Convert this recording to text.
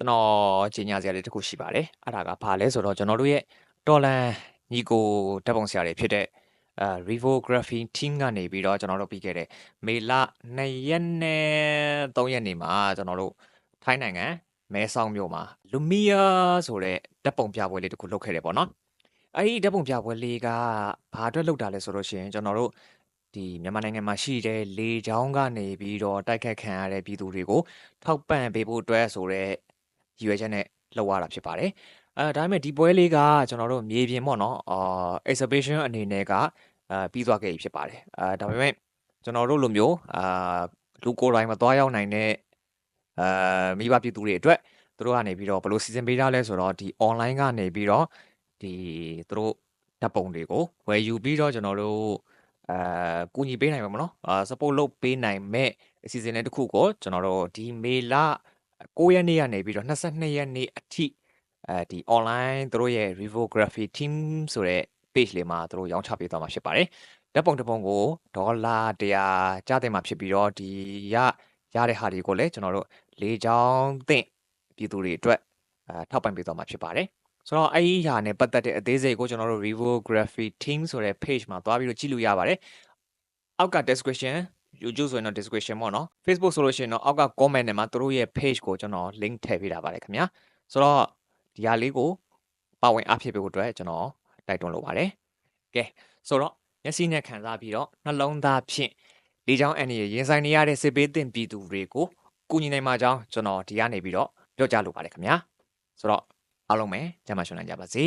ကျွန်တော်ကြီးညာစရာလေးတစ်ခုရှိပါတယ်အဲ့ဒါကဘာလဲဆိုတော့ကျွန်တော်တို့ရဲ့တော်လန်ညီကိုဓာတ်ပုံဆရာတွေဖြစ်တဲ့အဲ Revography team ကနေပြီးတော့ကျွန်တော်တို့ပြီးခဲ့တဲ့မေလ2ရက်နဲ့3ရက်နေ့မှာကျွန်တော်တို့ထိုင်းနိုင်ငံမဲဆောက်မြို့မှာ Lumia ဆိုတဲ့ဓာတ်ပုံပြပွဲလေးတစ်ခုလုပ်ခဲ့တယ်ပေါ့နော်အဲ့ဒီဓာတ်ပုံပြပွဲလေးကဘာအတွက်လုပ်တာလဲဆိုလို့ရှိရင်ကျွန်တော်တို့ဒီမြန်မာနိုင်ငံမှာရှိတဲ့လေချောင်းကနေပြီးတော့တိုက်ခတ်ခံရတဲ့ပြည်သူတွေကိုထောက်ပံ့ပေးဖို့အတွက်ဆိုတော့ ရည်ရွယ်ချက်နဲ့လုပ်ရတာဖြစ်ပါတယ်အဲဒါပေမဲ့ဒီပွဲလေးကကျွန်တော်တို့မြေပြင်ပေါ့နော်အာ exhibition အနေနဲ့ကအာပြီးသွားခဲ့ပြီဖြစ်ပါတယ်အဲဒါပေမဲ့ကျွန်တော်တို့လိုမျိုးအာလူကိုယ်တိုင်မသွားရောက်နိုင်တဲ့အာမိဘပြည်သူတွေအတွက်သူတို့ကနေပြီးတော့ဘယ်လိုစီစဉ်ပေးထားလဲဆိုတော့ဒီ online ကနေပြီးတော့ဒီသူတို့ဓာတ်ပုံတွေကိုဝယ်ယူပြီးတော့ကျွန်တော်တို့အာကူညီပေးနိုင်မှာမနော်အာ support လုပ်ပေးနိုင်မဲ့အစီအစဉ်လေးတစ်ခုကိုကျွန်တော်တို့ဒီမေလ 9ရက်နေ့ကနေပြီးတော့22ရက်နေ့အထိအဲဒီ online သူတို့ရဲ့ Revography team ဆိုတဲ့ page လေးမှာသူတို့ရောင်းချပေးသွားမှာဖြစ်ပါတယ်ဓာတ်ပုံတစ်ပုံကိုဒေါ်လာ100ကျတဲ့မှာဖြစ်ပြီးတော့ဒီရရတဲ့ဟာတွေကိုလည်းကျွန်တော်တို့လေချောင်းသင့်ပြည်သူတွေအတွက်အာထောက်ပံ့ပေးသွားမှာဖြစ်ပါတယ်ဆိုတော့အဲ့ဒီဟာနဲ့ပတ်သက်တဲ့အသေးစိတ်ကိုကျွန်တော်တို့ Revography team ဆိုတဲ့ page မှာသွားပြီးတော့ကြည့်လို့ရပါတယ်အောက်က description YouTube ဆိုရင်တော့ description ပေါ့နော် Facebook ဆိုလို့ရှိရင်တော့အောက်က comment ထဲမှာသူတို့ရဲ့ page ကိုကျွန်တော် link ထည့်ပေးထားပါတယ်ခင်ဗျာဆိုတော့ဒီဟာလေးကိုပါဝင်အားဖြစ်ပေးဖို့အတွက်ကျွန်တော်တိုက်တွန်းလိုပါတယ်ကဲဆိုတော့မျက်စိနဲ့ခံစားပြီးတော့နှလုံးသားဖြင့်လေချောင်းအန်ရဲ့ရင်ဆိုင်နေရတဲ့စစ်ဘေးသင့်ပြည်သူတွေကိုကူညီနိုင်မှာကြောင်းကျွန်တော်ဒီကနေပြီးတော့ပြောကြားလိုပါတယ်ခင်ဗျာဆိုတော့အားလုံးပဲကျမ်းမာရှင်နိုင်ကြပါစေ